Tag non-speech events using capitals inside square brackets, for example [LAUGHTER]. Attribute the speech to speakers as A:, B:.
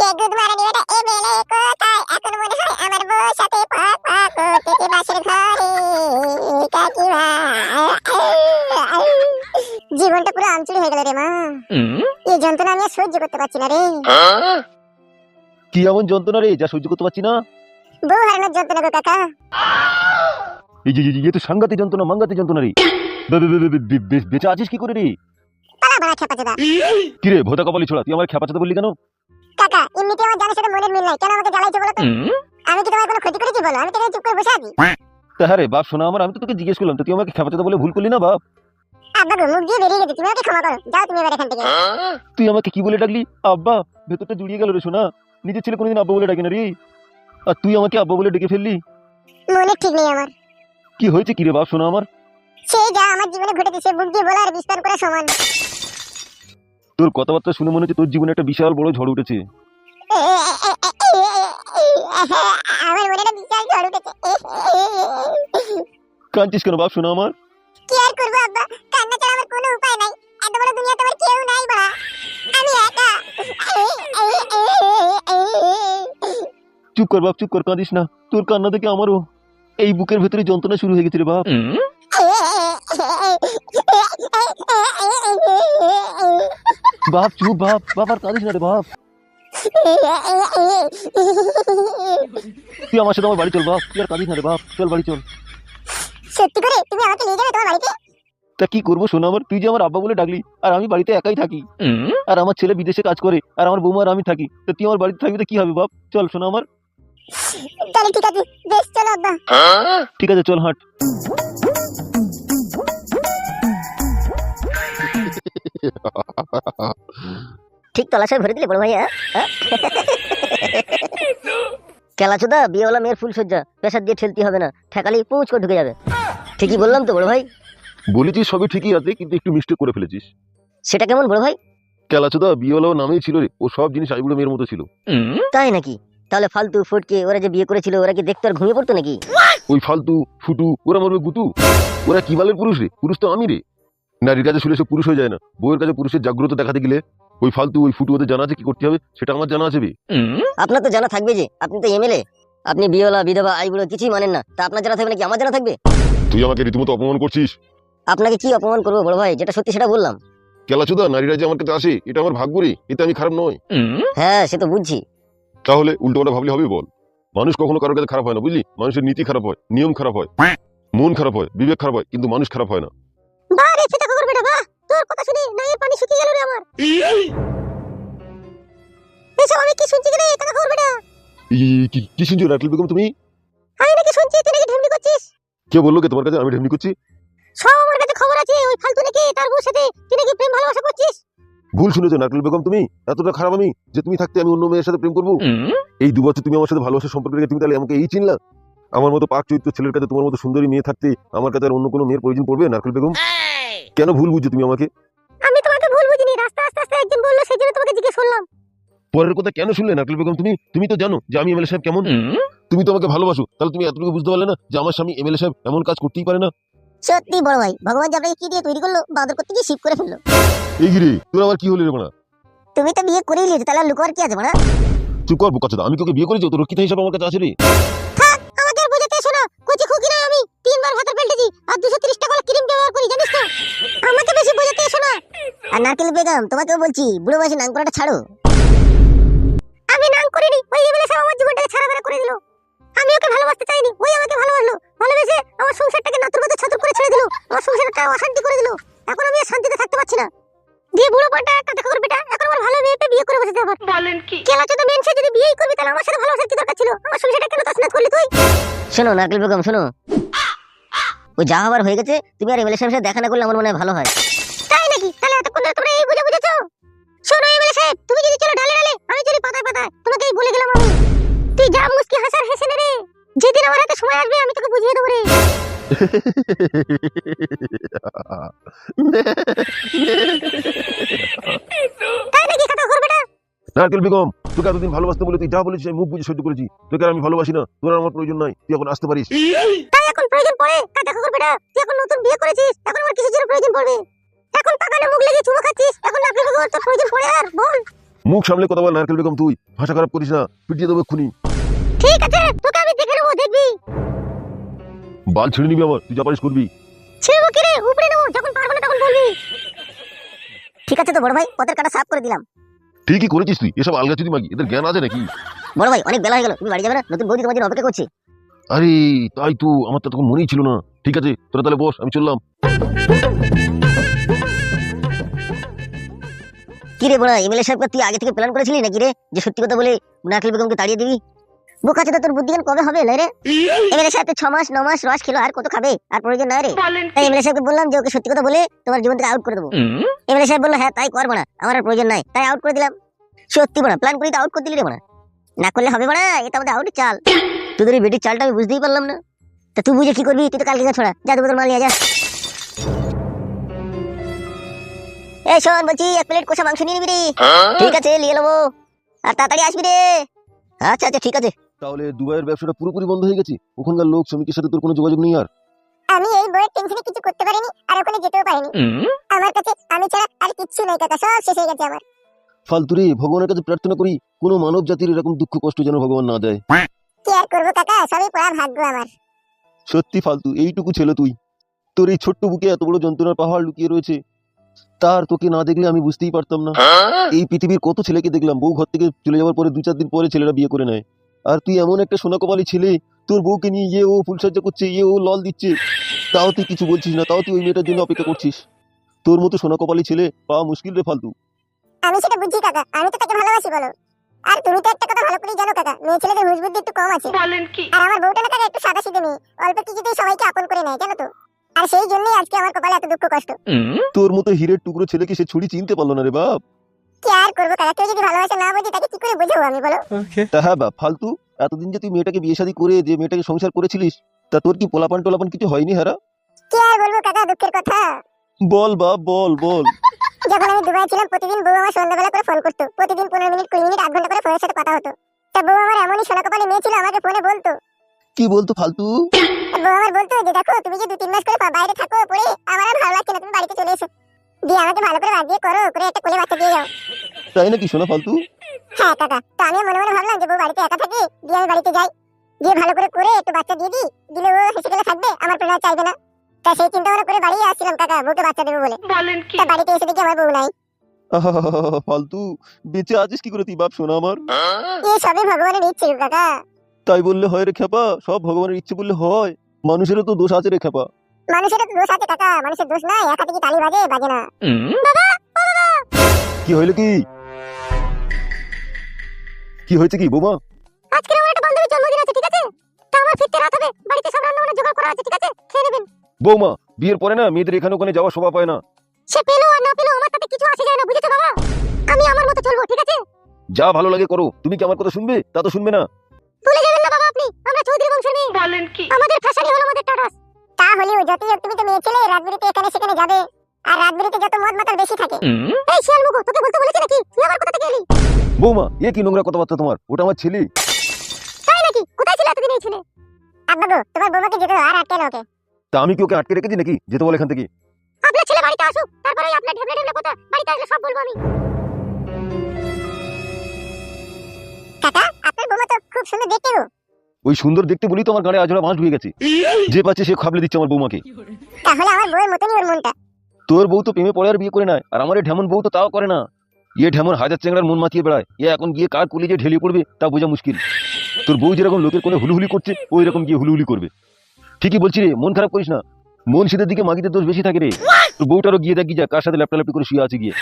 A: সে দুধ মারানি বেটা এ বেলে কোথায়? এখন মনে হয় আমার বউর সাথে পাক পাক করতেছে বাসের ঘরে। কাকিমা জীবনটা পুরো আমচুরি হয়ে গেল রে মা। এই যন্ত্রণা আমি সহ্য করতে পারছি না রে।
B: কি এমন যন্ত্রণা রে যা সহ্য করতে পারছি না?
A: বউ হারানোর যন্ত্রণা গো কাকা।
B: এই যে যে- যে তো সাংঘাতিক যন্ত্রণা মাঙ্গাতিক যন্ত্রণা রে। বেঁচে আছিস কি করে রে?
A: পালা বাড়া
B: কি রে ভোদা কপালি ছোড়া তুই আমার খেপাচাতে বললি কেন?
A: কাকা এমনিতে আমার জানের সাথে মনের মিল নাই। কেন আমাকে জ্বালাইছো বলো তো? আমি কি তোমার কোনো ক্ষতি করেছি বলো? আমি তো চুপ করে বসে আছি।
B: তা হ্যাঁ বাপ শোনা আমার আমি তো তোকে জিজ্ঞেস করলাম তো তুই আমাকে খেপাচাতে বলে ভুল করলি না বাপ?
A: আব্বা গো মুখ দিয়ে বেরিয়ে গেছে তুমি আমাকে ক্ষমা করো। যাও তুমি এবার এখান থেকে।
B: তুই আমাকে কি বলে ডাকলি? আব্বা ভেতরটা জুড়িয়ে গেল রে শোনা নিজের ছেলে কোনোদিন আব্বা বলে ডাকে না রে। আর তুই আমাকে আব্বা বলে ডেকে ফেললি?
A: মনে ঠিক নেই আমার।
B: কি হয়েছে কি রে বাপ শোনা আমার?
A: সেই যা আমার জীবনে ঘটেছে সে মুখ দিয়ে বলা আর বিস্তার করা সমান
B: তোর কথাবার্তা শুনে মনে হচ্ছে তোর জীবনে একটা বিশাল বড় ঝড় উঠেছে।
A: আমার মনে একটা বিশাল ঝড় উঠেছে।
B: কাঁদছিস কেন বাপ শোনা আমার?
A: কি আর করব আব্বা? কান্না ছাড়া আমার কোনো উপায় নাই। এত বড় দুনিয়া তোমার কেউ নাই বাড়া আমি একা।
B: চুপ কর বাপ চুপ কর কাঁদিস না। তোর কান্না দেখে আমারও এই বুকের ভেতরে যন্ত্রণা শুরু হয়ে গেছে রে বাপ। [LAUGHS] বাপ চুপ বাপ বাপ আর কাঁদিস না রে বাপ। তুই আমার সাথে আমার বাড়ি চল বাপ তুই আর কাঁদিস না রে বাপ। চল বাড়ি চল।
A: সত্যি করে? তুমি আমাকে নিয়ে যাবে তোমার বাড়িতে?
B: তা কি করব শোনা আমার তুই যে আমার আব্বা বলে ডাকলি আর আমি বাড়িতে একাই থাকি। আর আমার ছেলে বিদেশে কাজ করে আর আমার বৌমা আর আমি থাকি। তো তুই আমার বাড়িতে থাকবি তো কি হবে বাপ? চল শোনো আমার।
A: তাহলে ঠিক আছে বেশ চলো আব্বা।
B: ঠিক আছে চল হাঁট।
C: ঠিক তলাশায় ভরে দিলে বড় ভাইয়া কেলাচোদা বিয়েওয়ালা মেয়ের ফুল সজ্জা প্রেসার দিয়ে ঠেলতে হবে না। ঠেকালি পৌঁছ করে ঢুকে যাবে। ঠিকই বললাম তো বড় ভাই।
B: বলেছিস সবই ঠিকই আছে কিন্তু একটু মিস্টেক করে ফেলেছিস।
C: সেটা কেমন বড় ভাই?
B: কেলাচোদা বিয়েওয়ালাও নামেই ছিল রে। ও সব জিনিস আইবুড়ো মেয়ের মতো ছিল।
C: তাই নাকি? তাহলে ফালতু ফটকে ওরা যে বিয়ে করেছিল ওরা কি দেখতে আর ঘুমিয়ে পড়তো নাকি?
B: ওই ফালতু ফুটু ওরা মরবে গুতু? ওরা কি বালের পুরুষ রে? পুরুষ তো আমি রে। নারীর কাছে শুলে সে পুরুষ হয়ে যায় না। বউয়ের কাছে পুরুষের জাগ্রত দেখাতে গেলে ওই ফালতু ওই ফুটু ওদের জানা আছে কি করতে হবে? সেটা আমার জানা আছে বে।
C: আপনার তো জানা থাকবে যে আপনি তো এমএলএ আপনি বিয়েওয়ালা বিধবা আইবুড়ো কিছুই মানেন না। তা আপনার জানা থাকবে নাকি? আমার জানা থাকবে?
B: তুই আমাকে রীতিমতো অপমান করছিস?
C: আপনাকে কি অপমান করব বড় ভাই? যেটা সত্যি সেটা বললাম।
B: কেলাচোদা নারীরা যে আমার কাছে আসে। এটা আমার এতে আমি খারাপ নয়
C: হ্যাঁ সে তো বুঝছি।
B: তাহলে উল্টোটা ভাবলে হবে বল। মানুষ কখনো কারোর কাছে খারাপ হয় না বুঝলি? মানুষের নীতি খারাপ হয় নিয়ম খারাপ হয় মন খারাপ হয় বিবেক খারাপ হয় কিন্তু মানুষ খারাপ হয় না।
A: এসব আমি কি শুনছি রে? ছোট খবর বেটা?
B: কি কি শুনছো রাটল বেগম তুমি?
A: আমি নাকি শুনছি তুই নাকি ঢেমনি করছিস?
B: কে বলল কে তোমার কাছে আমি ঢেমনি করছি?
A: সব আমার কাছে খবর আছে ওই ফালতু নাকি তার বউর সাথে তুই নাকি প্রেম ভালোবাসা করছিস?
B: ভুল শুনেছো নাটল বেগম তুমি? এতটা খারাপ আমি যে তুমি থাকতে আমি অন্য মেয়ের সাথে প্রেম করব? এই দু বছর তুমি আমার সাথে ভালোবাসার সম্পর্ক রেখে তুমি তাহলে আমাকে এই চিনলা? আমার মতো পাক চরিত্র ছেলের কাছে তোমার মতো সুন্দরী মেয়ে থাকতে আমার কাছে আর অন্য কোনো মেয়ের প্রয়োজন পড়বে নারকেল বেগম? কেন ভুল বুঝছ তুমি আমাকে? পরের কথা কেন শুনলে নারকেল বেগম তুমি তুমি তো জানো যে আমি এমএলএ সাহেব কেমন। তুমি তো আমাকে ভালোবাসো তাহলে তুমি এতটুকু বুঝতে পারলে না যে আমার স্বামী এমএলএ সাহেব এমন কাজ করতেই পারে না?
A: সত্যি বড় ভাই ভগবান যে আপনাকে কি দিয়ে তৈরি করল বাদর করতে গিয়ে শিব করে ফেলল।
B: এই গিরে তোর আবার কি হলি রে মানা?
A: তুমি তো বিয়ে করেই লিয়েছো তাহলে আর লুকোয়ার কি আছে মানে?
B: চুপ কর বোকা চোদা। আমি তোকে বিয়ে করেছি? তোর রক্ষিতা হিসাবে আমার কাছে আছে রে।
A: আমাকে আর বোঝাতে এসো না। কচি খুকি না আমি তিনবার ভাতের পেল্টেছি আর দুশো তিরিশ টাকা ক্রিম ব্যবহার করি জানিস তো? আমাকে বেশি বোঝাতে এসো না। আর নারকেল বেগম তোমাকেও বলছি বুড়ো বয়সে নাং করাটা ছাড়ো। নাং করিনি ওই এমএলএ সাহেব আমার জীবনটাকে ছাড়া বেড়া করে দিল। আমি ওকে ভালোবাসতে চাইনি ওই আমাকে ভালোবাসলো। ভালোবেসে আমার সংসারটাকে নাতুর মতো ছাতুর করে ছেড়ে দিল। আমার সংসারটা অশান্তি করে দিল। এখন আমি শান্তিতে থাকতে পারছি না। দিয়ে বুড়ো পাল্টা একটা ঠাকুর বেটা এখন আমার ভালো বিয়ে করে বসেছে আবার।
D: বলেন কি?
A: কেলা মেন সে যদি বিয়েই করবি তাহলে আমার সাথে ভালোবাসার কি দরকার ছিল। আমার সংসারটা কেন তছনছ করলি তুই?
C: শোনো নারকেল বেগম শোনো। ও যা হবার হয়ে গেছে তুমি আর এমএলএ সাহেবের সাথে দেখা না করলে আমার মনে হয় ভালো হয়।
A: তাই নাকি? তাহলে এতক্ষণ ধরে তোমরা এই বুঝে বুঝেছ? তুমি যদি চলো ডালে ডালে আমি চলি পাতায় পাতায়। তোমাকে এই বলে গেলাম আমি। তুই যা মুস্কি হাসার হেসে নে রে। যেদিন আমার হাতে সময় আসবে আমি তোকে বুঝিয়ে দেবো রে। তাই নাকি কথা করবে না?
B: নারকেল বেগম তোকে এতদিন ভালোবাসতে বলে তুই যা বলেছিস আমি মুখ বুঝে সহ্য করেছি। তোকে আমি ভালোবাসি না। তোর আমার প্রয়োজন নাই। তুই এখন আসতে পারিস।
A: তাই এখন প্রয়োজন পড়ে তা দেখা করবে না। তুই এখন নতুন বিয়ে করেছিস এখন আমার কিসের জন্য প্রয়োজন পড়বে? এখন পাকানে মুখ লেগে চুমো খাচ্ছিস? এখন নাকি তোর প্রয়োজন পড়ে আর বল।
B: মুখ সামলে কথা বল নারকেল বেগম তুই ভাষা খারাপ করিস না পিটিয়ে দেবো এক্ষুনি।
A: ঠিক আছে তোকে আমি দেখে নেব দেখবি।
B: বাল ছিঁড়ে নিবি আমার তুই যা পারিস করবি।
A: ছিড়বো কি রে? উপরে নেব যখন পারব না তখন বলবি। ঠিক আছে তো বড় ভাই কাটা সাফ করে দিলাম।
B: ঠিকই করেছিস তুই এসব আলগা চুরি মাগি এদের জ্ঞান আছে নাকি?
C: বড় ভাই অনেক বেলা হয়ে গেল তুমি বাড়ি যাবে না? নতুন বৌদি তোমার জন্য অপেক্ষা করছে।
B: আরে তাই তো আমার তো তখন মনেই ছিল না। ঠিক আছে তোরা তাহলে বস আমি চললাম।
C: কি রে বড়া এমএলএ সাহেবকে তুই আগে থেকে প্ল্যান করেছিলি নাকি রে? যে সত্যি কথা বলে নারকেল বেগমকে তাড়িয়ে দিবি?
A: বোকা চোদা তোর বুদ্ধি জ্ঞান কবে হবে? রে। এমএলএ সাহেব তো ছ মাস ন মাস রস খেলো আর কত খাবে? আর প্রয়োজন নাই রে। তাই এমএলএ সাহেবকে বললাম যে ওকে সত্যি কথা বলে তোমার জীবন থেকে আউট করে দেবো। এমএলএ সাহেব বলল হ্যাঁ তাই কর বড়া আমার আর প্রয়োজন নাই। তাই আউট করে দিলাম। সত্যি বড়া প্ল্যান করে আউট করে দিলি রে বড়া না করলে হবে বড়া এটা আমাদের আউটের চাল। তোদের এই বেটির চালটা আমি বুঝতেই পারলাম না। তা তুই বুঝে কি করবি? তুই তো কালকে যা ছোড়া। যা দুটো মাল নিয়ে যা। এই শোন বলছি এক প্লেট কষা মাংস নিয়ে নিবি রে। ঠিক আছে নিয়ে নেব। আর তাড়াতাড়ি আসবি রে। আচ্ছা আচ্ছা ঠিক আছে।
B: তাহলে দুবাইয়ের ব্যবসাটা পুরোপুরি বন্ধ হয়ে গেছে? ওখানকার লোক শ্রমিকের সাথে তোর কোনো যোগাযোগ নেই আর?
A: আমি এই বইয়ের টেনশনে কিছু করতে পারিনি আর ওখানে যেতেও পারিনি। আমার কাছে আমি ছাড়া আর কিচ্ছু নাই কাকা সব শেষ হয়ে গেছে আমার।
B: ফালতু রে ভগবানের কাছে প্রার্থনা করি কোনো মানব জাতির এরকম দুঃখ কষ্ট যেন ভগবান না দেয়।
A: কি আর করব কাকা? সবই পড়া ভাগ্য আমার।
B: সত্যি ফালতু এইটুকু ছেলে তুই। তোর এই ছোট্ট বুকে এত বড় যন্ত্রণার পাহাড় লুকিয়ে রয়েছে। তার তোকে না দেখলে আমি বুঝতেই পারতাম না। এই পৃথিবীর কত ছেলেকে দেখলাম বউ ঘর থেকে চলে যাওয়ার পরে দু চার দিন পরে ছেলেরা বিয়ে করে নেয়। আর তুই এমন একটা সোনা কপালি ছেলে তোর বউকে নিয়ে ইয়ে ও ফুলসজ্জা করছে ইয়ে ও লল দিচ্ছে তাও তুই কিছু বলছিস না তাও তুই ওই মেয়েটার জন্য অপেক্ষা করছিস। তোর মতো সোনা কপালি ছেলে পাওয়া মুশকিল রে ফালতু।
A: আমি সেটা বুঝি কাকা। আমি তো তাকে ভালোবাসি বলো। আর তুমি তো একটা কথা ভালো করেই জানো কাকা। মেয়ে ছেলেদের হুশ বুদ্ধি একটু কম আছে।
D: বলেন কি?
A: আর আমার বউটা না কাকা একটু সাদা সিধে মেয়ে অল্প কিছুতেই সবাইকে আপন করে নেয় জানো তো? আর সেই জন্যই আজকে আমার কপালে এত দুঃখ কষ্ট।
B: তোর মতো হীরের টুকরো ছেলেকে সে ছুরি চিনতে পারল না রে বাপ।
A: কি আর করব কাকা? কেউ যদি ভালোবাসা না বোঝে তাকে কি করে বোঝাবো আমি বলো?
B: তা হ্যাঁ বাপ ফালতু। এতদিন যে তুই মেয়েটাকে বিয়ে শাদী করে যে মেয়েটাকে সংসার করেছিলিস তা তোর কি পোলাপান টোলাপান কিছু হয়নি হারা?
A: কি আর বলব কাকা দুঃখের কথা?
B: বল বাপ বল বল।
A: যখন আমি দুবাই ছিলাম প্রতিদিন বউ আমার সন্ধ্যাবেলা করে ফোন করতো। প্রতিদিন পনেরো মিনিট কুড়ি মিনিট আধ ঘণ্টা করে ফোনের সাথে কথা হতো। তা বউ আমার এমনই সোনা কপালে মেয়ে ছিল আমাকে ফোনে বলতো।
B: কি বলতো ফালতু?
A: আমার বলতো যে দেখো তুমি যে দু তিন মাস করে বাইরে থাকো পরে আমার আর ভালো লাগছে না তুমি বাড়িতে চলে এসো। দিয়ে আমাকে ভালো করে বাদ করো করে একটা কোলে বাচ্চা দিয়ে যাও।
B: তাই নাকি শোনা ফালতু?
A: হ্যাঁ কাকা তো আমিও মনে মনে ভাবলাম যে বউ বাড়িতে একা থাকে দিয়ে আমি বাড়িতে যাই। দিয়ে ভালো করে করে একটু বাচ্চা দিয়ে দিই দিলে ও হেসে গেলে থাকবে আমার প্রেরণা চাইবে না। তা সেই চিন্তা ভাবনা করে বাড়ি আসছিলাম কাকা বউকে বাচ্চা দেবো বলে।
D: বলেন কি?
A: তা বাড়িতে এসে দেখি আমার বউ নাই।
B: ফালতু। বেঁচে আছিস কি করে তুই বাপ শোনা আমার।
A: এই সবই ভগবানের ইচ্ছে কাকা।
B: তাই বললে হয় রে খেপা? সব ভগবানের ইচ্ছে বললে হয়। মানুষেরও তো দোষ আছে রে খেপা।
A: মানুষেরও তো দোষ আছে কাকা। মানুষের দোষ নাই একা থেকে তালি বাজে বাজে না।
B: কি হইল কি? কি হয়েছে কি বোমা?
A: আজকে আমার একটা বান্ধবীর জন্মদিন আছে ঠিক আছে? তা আমার ফিরতে রাত হবে বাড়িতে সব রান্না বান্না জোগাড় করা আছে ঠিক আছে? খেয়ে নেবেন।
B: বৌমা বিয়ের পরে না মেয়েদের এখানে ওখানে যাওয়া শোভা পায় না।
A: সে পেল আর না পেল আমার তাতে কিছু আসে যায় না বুঝেছ বাবা? আমি আমার মতো চলবো ঠিক আছে?
B: যা ভালো লাগে করো। তুমি কি আমার কথা শুনবে? তা তো শুনবে না।
A: আপনি আমরা চৌধুরী বংশের মেয়ে
D: বলেন কি?
A: আমাদের ফ্যাশনই হলো আমাদের টাটাস তা হলেও যতই হোক তুমি তো মেয়ে ছেলে রাত বিরেতে এখানে সেখানে যাবে। আর রাত বিরেতে যত মদ মাতাল বেশি থাকে। এই শিয়াল মুগো তোকে বলতে বলেছি নাকি? তুই আবার কোথা থেকে এলি?
B: বৌমা এ কি নোংরা কথাবার্তা তোমার? ওটা আমার ছেলে।
A: তাই নাকি? কোথায় ছিল এতদিন এই ছেলে? আব্বা গো তোমার বৌমাকে যেতে আর আটকে না ওকে।
B: তা আমি কি ওকে আটকে রেখেছি নাকি? যেতে বল এখান থেকে।
A: আপনার ছেলে বাড়িতে আসুক তারপরে আপনার ঢেবলে ঢেবলে কথা বাড়িতে আসলে সব বলব আমি। কাকা আপনার বৌমা তো খুব সুন্দর দেখতে গো।
B: ওই সুন্দর দেখতে বলি তো আমার গাড়ি আজরা বাঁশ ঢুকে গেছে। [LAUGHS] যে পাচ্ছে সে খাবলে দিচ্ছে আমার বৌমাকে।
A: তাহলে আমার বউয়ের মতনই ওর মনটা।
B: তোর বউ তো প্রেমে পড়ে আর বিয়ে করে নেয় আর আমার এই ঢেমন বউ তো তাও করে না। ইয়ে ঢেমন হাজার চেংড়ার মন মাতিয়ে বেড়ায় এ এখন গিয়ে কার কুলি যে ঢেলে পড়বে তা বোঝা মুশকিল। তোর বউ যেরকম লোকের কোলে হুলুহুলি করছে ওই রকম গিয়ে হুলুহুলি করবে। ঠিকই বলছি রে মন খারাপ করিস না। মন শীতের দিকে মাগিতে দোষ বেশি থাকে রে। তোর বউটারও গিয়ে দেখি যা কার সাথে ল্যাপটা ল্যাপটি করে শুয়ে আছে গিয়ে।